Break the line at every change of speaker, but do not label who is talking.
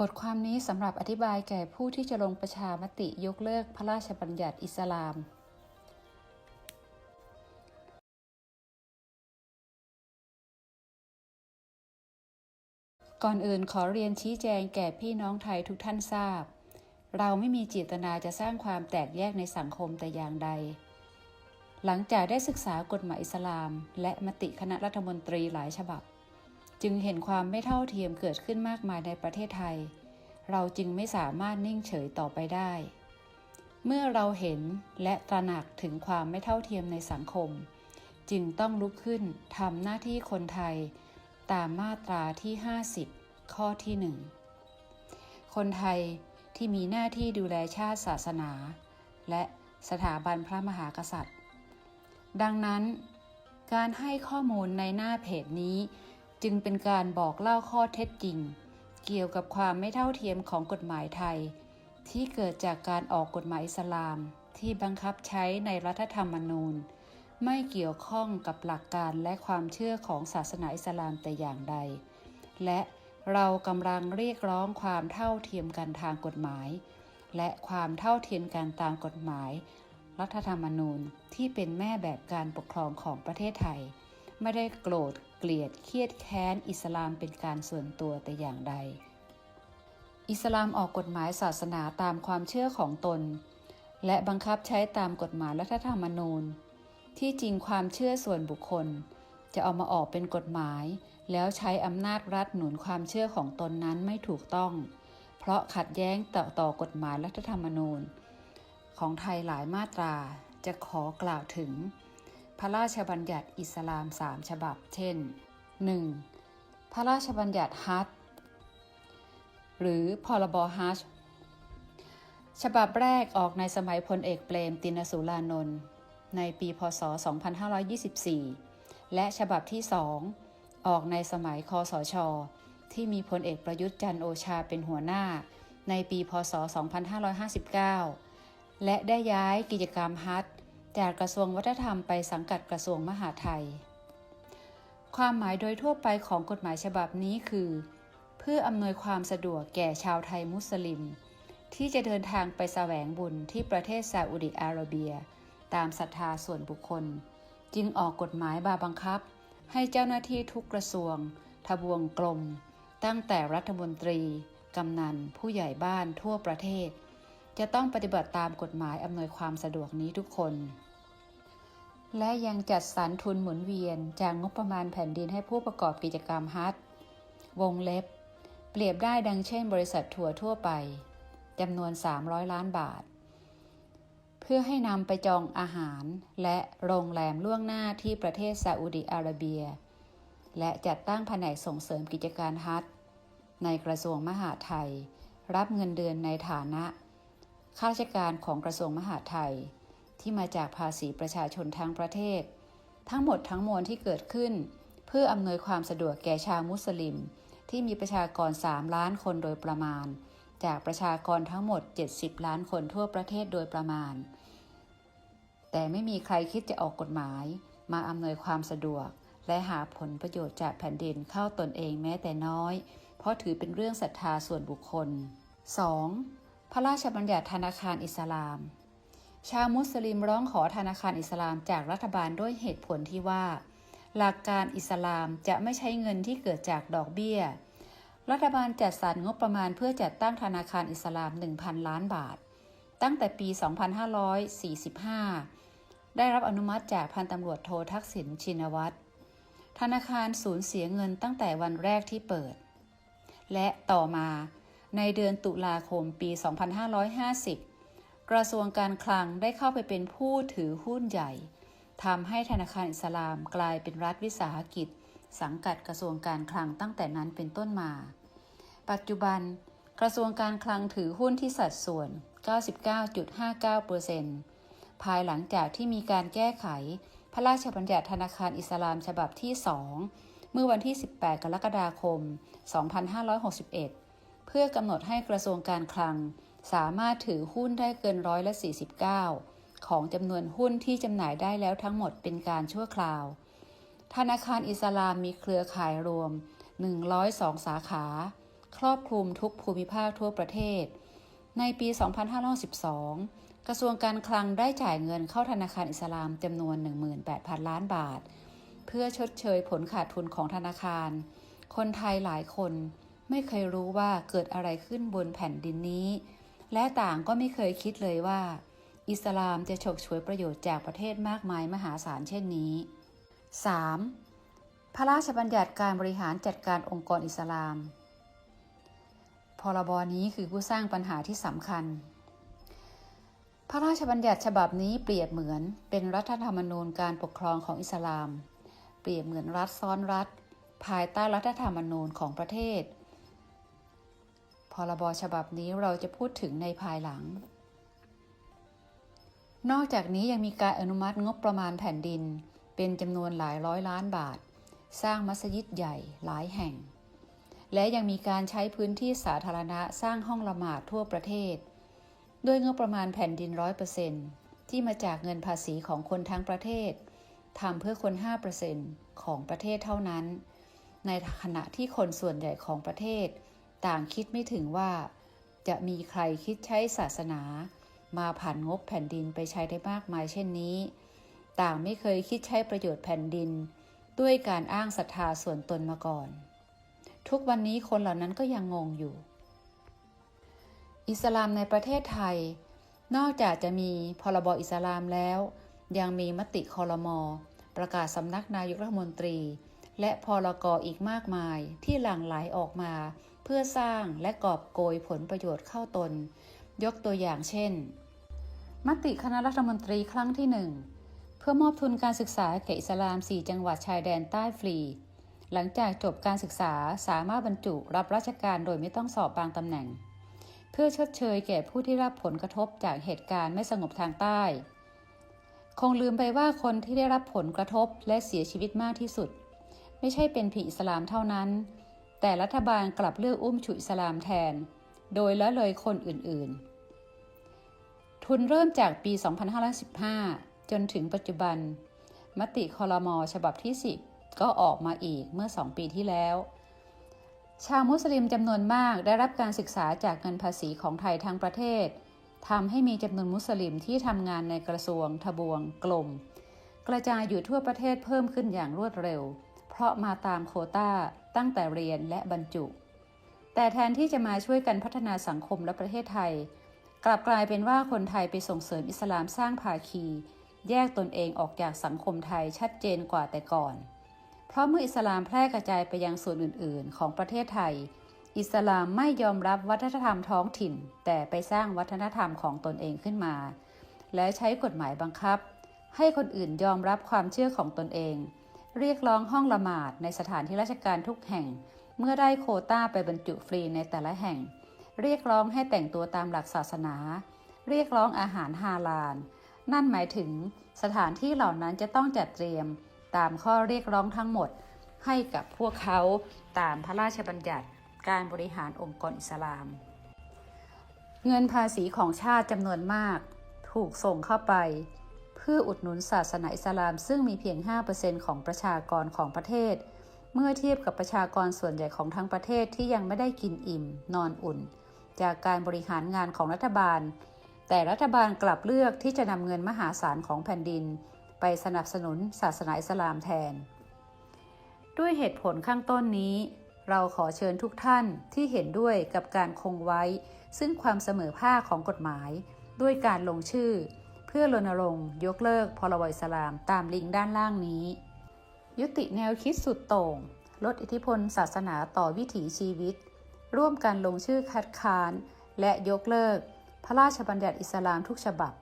บทความนี้สำหรับอธิบายแก่ผู้ที่จะลงประชามติยกเลิกพระราชบัญญัติอิสลาม ก่อนอื่นขอเรียนชี้แจงแก่พี่น้องไทยทุกท่านทราบ เราไม่มีเจตนาจะสร้างความแตกแยกในสังคมแต่อย่างใด หลังจากได้ศึกษากฎหมายอิสลาม และมติคณะรัฐมนตรีหลายฉบับ จึงเห็นความไม่เท่าเทียมเกิดขึ้นมากมายในประเทศไทย เราจึงไม่สามารถนิ่งเฉยต่อไปได้ เมื่อเราเห็นและตระหนักถึงความไม่เท่าเทียมในสังคม จึงต้องลุกขึ้นทำหน้าที่คนไทย ตามมาตราที่ 50 ข้อที่ 1 คนไทยที่มีหน้าที่ดูแลชาติศาสนา และสถาบันพระมหากษัตริย์ ดังนั้น การให้ข้อมูลในหน้าเพจนี้ จึงเป็นการบอกเล่าข้อเท็จจริง เกี่ยวกับความไม่เท่าเทียมของกฎหมายไทย ที่เกิดจากการออกกฎหมายอิสลาม ที่บังคับใช้ในรัฐธรรมนูญ ไม่เกี่ยวข้องกับหลักการและความเชื่อของศาสนาอิสลามแต่อย่างใด และเรากำลังเรียกร้องความเท่าเทียมกันทางกฎหมาย และความเท่าเทียมกันตามกฎหมาย รัฐธรรมนูญที่เป็นแม่แบบการปกครองของประเทศไทย ไม่ได้โกรธเกลียดเครียดแค้นอิสลามเป็นการส่วนตัวแต่อย่างใด อิสลามออกกฎหมายศาสนาตามความเชื่อของตน และบังคับใช้ตามกฎหมายรัฐธรรมนูญ ที่จริงความเชื่อส่วนบุคคล จะเอามาออกเป็นกฎหมาย แล้วใช้อำนาจรัฐหนุนความเชื่อของตนนั้นไม่ถูกต้อง เพราะขัดแย้งต่อต่อกฎหมายรัฐธรรมนูญ ของไทยหลายมาตราจะขอกล่าวถึง พระราชบัญญัติอิสลามสามฉบับ เช่น 1. พระราชบัญญัติฮัจหรือพรบฮัจฉบับแรกออกในสมัยพลเอกเปรมตินสุรานนท์ในปีพศ 2524 และฉบับที่สองออกในสมัยคอสช ที่มีพลเอกประยุทธ์จันโอชาเป็นหัวหน้า ในปีพศ 2559 และได้ย้ายกิจกรรมฮัท จากกระทรวงวัฒนธรรมไปสังกัดกระทรวงมหาไทย ความหมายโดยทั่วไปของกฎหมายฉบับนี้คือ เพื่ออำนวยความสะดวกแก่ชาวไทยมุสลิม ที่จะเดินทางไปแสวงบุญที่ประเทศซาอุดิอาระเบีย ตามศรัทธาส่วนบุคคล จึงออกกฎหมายบาบังคับ ให้เจ้าหน้าที่ทุกกระทรวง ทบวงกลม ตั้งแต่รัฐมนตรี กำนัน ผู้ใหญ่บ้านทั่วประเทศ จะต้องปฏิบัติตามกฎหมายอำนวยความสะดวกนี้ทุกคน และยังจัดสรรทุนหมุนเวียนจากงบประมาณแผ่นดินให้ผู้ประกอบกิจกรรมฮัทวงเล็บ เปรียบได้ดังเช่นบริษัททัวร์ทั่วไปจำนวน 300 ล้านบาท เพื่อให้นำไปจองอาหารและโรงแรมล่วงหน้าที่ประเทศซาอุดิอาระเบีย และจัดตั้งแผนกส่งเสริมกิจการฮัทในกระทรวงมหาดไทย รับเงินเดือนในฐานะ ข้าราชการของกระทรวงมหาดไทย ที่มาจากภาษีประชาชนทั้งประเทศ ทั้งหมดทั้งมวลที่เกิดขึ้น เพื่ออำนวยความสะดวกแก่ชาวมุสลิม ที่มีประชากร 3 ล้านคนโดยประมาณ จากประชากรทั้งหมด 70 ล้านคนทั่วประเทศโดยประมาณ แต่ไม่มีใครคิดจะออกกฎหมาย มาอำนวยความสะดวก และหาผลประโยชน์จากแผ่นดินเข้าตนเองแม้แต่น้อย เพราะถือเป็นเรื่องศรัทธาส่วนบุคคล 2. พระราชบัญญัติธนาคารอิสลาม ชาวมุสลิมร้องขอธนาคารอิสลามจากรัฐบาลด้วยเหตุผลที่ว่า หลักการอิสลามจะไม่ใช้เงินที่เกิดจากดอกเบี้ย รัฐบาลจัดสรรงบประมาณเพื่อจัดตั้งธนาคารอิสลาม 1,000 ล้านบาท ตั้งแต่ปี 2545 ได้รับอนุมัติจากพันตำรวจโททักษิณชินวัตรธนาคารสูญเสียเงินตั้งแต่วันแรกที่เปิด และต่อมา ในเดือนตุลาคมปี 2550 กระทรวงการคลังได้เข้าไปเป็นผู้ถือหุ้นใหญ่ทำให้ธนาคารอิสลามกลายเป็นรัฐวิสาหกิจ สังกัดกระทรวงการคลังตั้งแต่นั้นเป็นต้นมา ปัจจุบัน กระทรวงการคลังถือหุ้นที่สัดส่วน 99.59%ภายหลังจากที่มีการแก้ไขพระราชบัญญัติธนาคารอิสลามฉบับที่ 2 เมื่อวันที่ 18 กรกฎาคม 2561 เพื่อกำหนดให้กระทรวงการคลัง สามารถถือหุ้นได้เกินร้อยละ49 ของจำนวนหุ้นที่จำหน่ายได้แล้วทั้งหมดเป็นการชั่วคราว ธนาคารอิสลามมีเครือข่ายรวม 102 สาขา ครอบคลุมทุกภูมิภาคทั่วประเทศ ในปี 2512 กระทรวงการคลังได้จ่ายเงินเข้าธนาคารอิสลามจำนวน 18,000 ล้านบาท เพื่อชดเชยผลขาดทุนของธนาคาร คนไทยหลายคน ไม่เคยรู้ว่าเกิดอะไรขึ้นบนแผ่นดินนี้ และต่างก็ไม่เคยคิดเลยว่า อิสลามจะฉกฉวยประโยชน์จากประเทศมากมายมหาศาลเช่นนี้ 3. พระราชบัญญัติการบริหารจัดการองค์กรอิสลาม พรบนี้คือผู้สร้างปัญหาที่สำคัญ พระราชบัญญัติฉบับนี้เปรียบเหมือนเป็นรัฐธรรมนูญการปกครองของอิสลาม เปรียบเหมือนรัฐซ้อนรัฐ ภายใต้รัฐธรรมนูญของประเทศ พรบฉบับนี้เราจะพูดถึงในภายหลัง นอกจากนี้ยังมีการอนุมัติงบประมาณแผ่นดิน เป็นจำนวนหลายร้อยล้านบาท สร้างมัสยิดใหญ่หลายแห่ง และยังมีการใช้พื้นที่สาธารณะสร้างห้องละหมาดทั่วประเทศ ด้วยงบประมาณแผ่นดินร้อยเปอร์เซนที่มาจากเงินภาษีของคนทั้งประเทศทำเพื่อคน5%เปอร์เซนของประเทศเท่านั้น ในขณะที่คนส่วนใหญ่ของประเทศ ต่างคิดไม่ถึงว่า จะมีใครคิดใช้ศาสนา มาผ่านงบแผ่นดินไปใช้ได้มากมายเช่นนี้ ต่างไม่เคยคิดใช้ประโยชน์แผ่นดิน ด้วยการอ้างศรัทธาส่วนตนมาก่อน ทุกวันนี้คนเหล่านั้นก็ยังงงอยู่ อิสลามในประเทศไทย นอกจากจะมีพรบอิสลามแล้ว ยังมีมติคอรมอประกาศสำนักนายกรัฐมนตรี และพรกอีกมากมายที่หลั่งไหลออกมา เพื่อสร้างและกอบโกยผลประโยชน์เข้าตน ยกตัวอย่างเช่น มติคณะรัฐมนตรีครั้งที่หนึ่งเพื่อมอบทุนการศึกษาแก่อิสลาม 4 จังหวัดชายแดนใต้ฟรี หลังจากจบการศึกษาสามารถบรรจุรับราชการโดยไม่ต้องสอบบางตำแหน่ง เพื่อชดเชยแก่ผู้ที่รับผลกระทบจากเหตุการณ์ไม่สงบทางใต้ คงลืมไปว่าคนที่ได้รับผลกระทบและเสียชีวิตมากที่สุด ไม่ใช่เป็นผีอิสลามเท่านั้น แต่รัฐบาลกลับเลือกอุ้มฉุอิสลามแทน โดยละเลยคนอื่นๆ ทุนเริ่มจากปี 2515 จนถึงปัจจุบัน มติคอรมอฉบับที่ 10 ก็ออกมาอีกเมื่อ 2 ปีที่แล้ว ชาวมุสลิมจำนวนมากได้รับการศึกษาจากเงินภาษีของไทยทั้งประเทศทำให้มีจำนวนมุสลิมที่ทำงานในกระทรวง ทบวง กลม กระจายอยู่ทั่วประเทศเพิ่มขึ้นอย่างรวดเร็ว เพราะมาตามโคต้าตั้งแต่เรียนและบรรจุ แต่แทนที่จะมาช่วยกันพัฒนาสังคมและประเทศไทย กลับกลายเป็นว่าคนไทยไปส่งเสริมอิสลามสร้างภาคี แยกตนเองออกจากสังคมไทยชัดเจนกว่าแต่ก่อน เพราะเมื่ออิสลามแพร่กระจายไปยังส่วนอื่น ๆ ของประเทศไทย อิสลามไม่ยอมรับวัฒนธรรมท้องถิ่น แต่ไปสร้างวัฒนธรรมของตนเองขึ้นมา และใช้กฎหมายบังคับ ให้คนอื่นยอมรับความเชื่อของตนเอง เรียกร้องห้องละหมาดในสถานที่ราชการทุกแห่ง เมื่อได้โคต้าไปบรรจุฟรีในแต่ละแห่ง เรียกร้องให้แต่งตัวตามหลักศาสนา เรียกร้องอาหารฮาลาล นั่นหมายถึงสถานที่เหล่านั้นจะต้องจัดเตรียมตามข้อเรียกร้องทั้งหมด ให้กับพวกเขาตามพระราชบัญญัติการบริหารองค์กรอิสลาม เงินภาษีของชาติจำนวนมาก ถูกส่งเข้าไป พื่ออุดหนุนศาสนาอิสลามซึ่งมีเพียง 5%ของประชากรของประเทศ เมื่อเทียบกับประชากรส่วนใหญ่ของทั้งประเทศที่ยังไม่ได้กินอิ่ม นอนอุ่น จากการบริหารงานของรัฐบาล แต่รัฐบาลกลับเลือกที่จะนำเงินมหาศาลของแผ่นดิน ไปสนับสนุนศาสนาอิสลามแทน ด้วยเหตุผลข้างต้นนี้ เราขอเชิญทุกท่านที่เห็นด้วยกับการคงไว้ ซึ่งความเสมอภาคของกฎหมาย ด้วยการลงชื่อ พื่อรณรงค์ยกเลิกพรบอิสลามตามลิงก์ด้านล่างนี้ ยุติแนวคิดสุดโต่ง ลดอิทธิพลศาสนาต่อวิถีชีวิต ร่วมกันลงชื่อคัดค้าน และยกเลิก พระราชบัญญัติอิสลามทุกฉบับ